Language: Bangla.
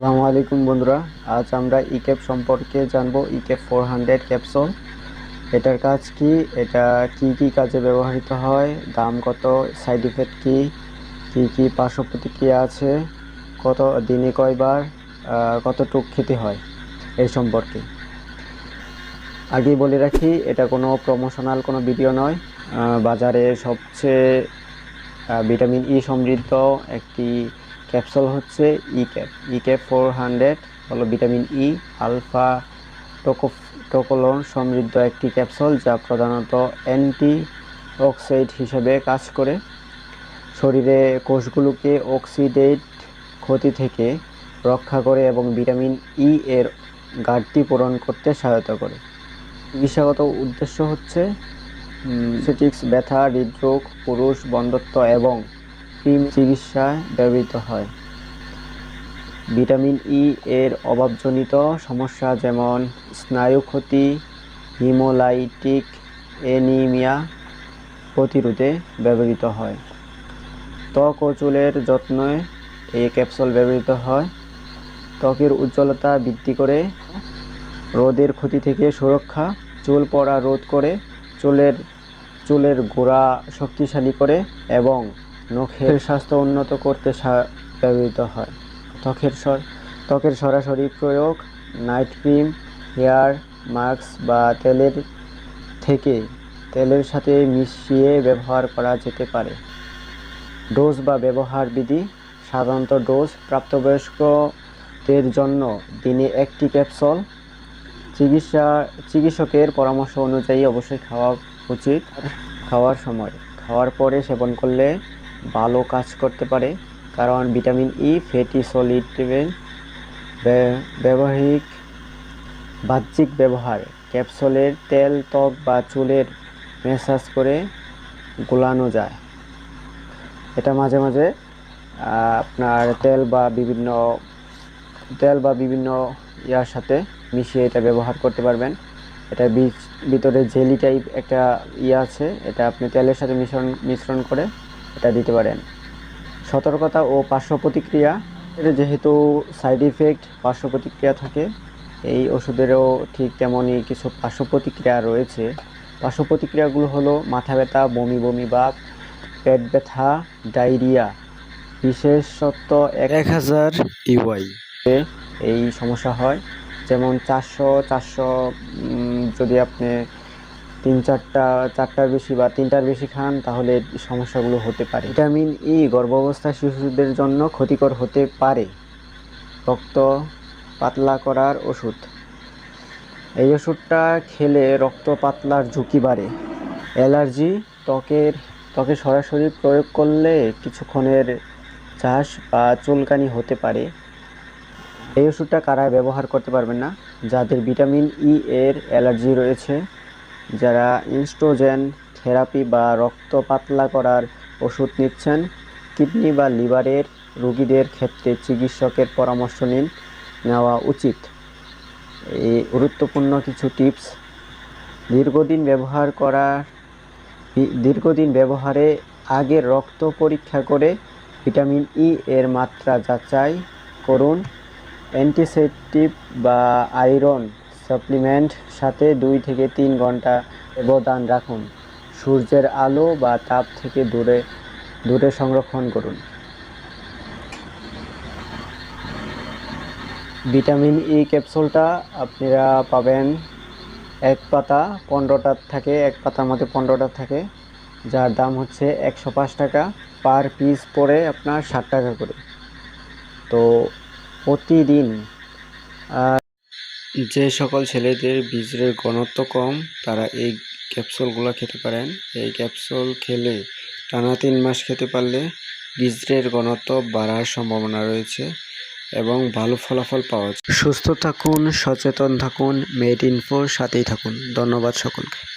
আসসালামু আলাইকুম বন্ধুরা, আজ আমরা ইক্যাপ সম্পর্কে জানব ইক্যাপ ফোর হান্ড্রেড ক্যাপসুল এটার কাজ কি? এটা কি কি কাজে ব্যবহৃত হয়? দাম কত? সাইড ইফেক্ট কি? কি কি পার্শ্ব প্রতিক্রিয়া আছে? কত দিনে কয়বার? কতটুক খেতে হয়? এই সম্পর্কে। আগে বলে রাখি, এটা কোনো প্রমোশনাল কোনো ভিডিও নয়। বাজারে সবচেয়ে ভিটামিন ই সমৃদ্ধ, একটি ক্যাপসুল হচ্ছে E cap E cap four hundred হলো ভিটামিন ই আলফা, টোকো, টোকোলন সমৃদ্ধ একটি ক্যাপসুল যা প্রধানত অ্যান্টি অক্সাইড হিসেবে কাজ করে। শরীরে কোষগুলোকে অক্সিডেট ক্ষতি থেকে রক্ষা করে এবং ভিটামিন ই এর ঘাটতি পূরণ করতে সহায়তা করে। চিকিৎসাগত উদ্দেশ্য হচ্ছে সিটিক্স ব্যথা, হৃদরোগ, পুরুষ বন্ধত্ব এবং ক্রিম চিকিৎসায় ব্যবহৃত হয়। ভিটামিন ই এর অভাবজনিত সমস্যা যেমন স্নায়ু ক্ষতি হিমোলাইটিক এনিমিয়া প্রতিরোধে ব্যবহৃত হয়। ত্বক ও চুলের যত্নে এই ক্যাপসুল ব্যবহৃত হয়। ত্বকের উজ্জ্বলতা বৃদ্ধি করে রোদের ক্ষতি থেকে সুরক্ষা, চুল পড়া রোধ করে চুলের চুলের গোড়া শক্তিশালী করে এবং নখের স্বাস্থ্য উন্নত করতে ব্যবহৃত হয়। ত্বকের সর ত্বকের সরাসরি প্রয়োগ, নাইট ক্রিম, হেয়ার, মাস্ক বা তেলের থেকে তেলের সাথে মিশিয়ে ব্যবহার করা যেতে পারে। ডোজ বা ব্যবহার বিধি, সাধারণত ডোজ প্রাপ্তবয়স্কদের জন্য দিনে একটি ক্যাপসুল। চিকিৎসা, চিকিৎসকের পরামর্শ অনুযায়ী অবশ্যই খাওয়া উচিত। খাওয়ার সময়, খাওয়ার পরে সেবন করলে ভালো কাজ করতে পারে, কারণ ভিটামিন ই ফ্যাটি সলিড ব্যবহারিক বাহ্যিক ব্যবহার, ক্যাপসুলের তেল, ত্বক বা চুলের ম্যাসাজ করে গোলানো যায়। এটা মাঝে মাঝে আপনার তেল বা বিভিন্ন, তেল বা বিভিন্ন ইয়ার সাথে মিশিয়ে এটা ব্যবহার করতে পারবেন। এটা বীজ ভিতরে জেলি টাইপ একটা ইয়ে আছে, এটা আপনি তেলের সাথে মিশ্রণ মিশ্রণ করে এটা দিতে পারেন। সতর্কতা ও পার্শ্ব প্রতিক্রিয়া এর যেহেতু সাইড ইফেক্ট পার্শ্ব প্রতিক্রিয়া থাকে এই ওষুধেরও ঠিক তেমনই কিছু পার্শ্ব প্রতিক্রিয়া রয়েছে। পার্শ্ব প্রতিক্রিয়াগুলো হলো মাথা ব্যথা বমি বমি ভাব পেট ব্যথা ডায়রিয়া বিশেষত এক হাজার ইউআই। এই সমস্যা হয়। যেমন চারশো চারশো যদি আপনি তিন চারটা, চারটার বেশি বা তিনটার বেশি খান, তাহলে সমস্যাগুলো হতে পারে। ভিটামিন ই গর্ভাবস্থা শিশুদের জন্য ক্ষতিকর হতে পারে। রক্ত পাতলা করার ওষুধ। এই ওষুধটা খেলে রক্ত পাতলার ঝুঁকি বাড়ে। অ্যালার্জি ত্বকের, ত্বকে সরাসরি প্রয়োগ করলে কিছুক্ষণের চাষ বা চুলকানি হতে পারে। এই ওষুধটা কারা ব্যবহার করতে পারবেন না? যাদের ভিটামিন ই এর অ্যালার্জি রয়েছে যারা ইনস্ট্রোজেন থেরাপি বা রক্ত পাতলা করার ওষুধ নিচ্ছেন, কিডনি বা লিভারের রোগীদের ক্ষেত্রে চিকিৎসকের পরামর্শ নিন, নেওয়া উচিত। এই গুরুত্বপূর্ণ কিছু টিপস। দীর্ঘদিন ব্যবহার করার দীর্ঘদিন ব্যবহারে আগে রক্ত পরীক্ষা করে ভিটামিন ই এর মাত্রা যাচাই করুন। অ্যান্টিসেপটিভ বা আয়রন সাপ্লিমেন্ট সাথে দুই থেকে তিন ঘণ্টা ব্যবধান রাখুন। সূর্যের আলো বা তাপ থেকে দূরে দূরে সংরক্ষণ করুন। ভিটামিন ই ক্যাপসুলটা আপনারা পাবেন এক পাতা পনেরোটা থাকে, এক পাতার মধ্যে পনেরোটা থাকে, যার দাম হচ্ছে একশো পাঁচ টাকা। পার পিস পড়ে আপনার ষাট টাকা করে। তো প্রতিদিন যে সকল ছেলেদের বীজের ঘনত্ব কম, তারা এই ক্যাপসুলগুলো খেতে পারেন। এই ক্যাপসুল খেলে টানা তিন মাস খেতে পারলে বীজের ঘনত্ব বাড়ার সম্ভাবনা রয়েছে এবং ভালো ফলাফল পাওয়া যায়। সুস্থ থাকুন, সচেতন থাকুন, মেড ইনফোর সাথেই থাকুন। ধন্যবাদ সকলকে।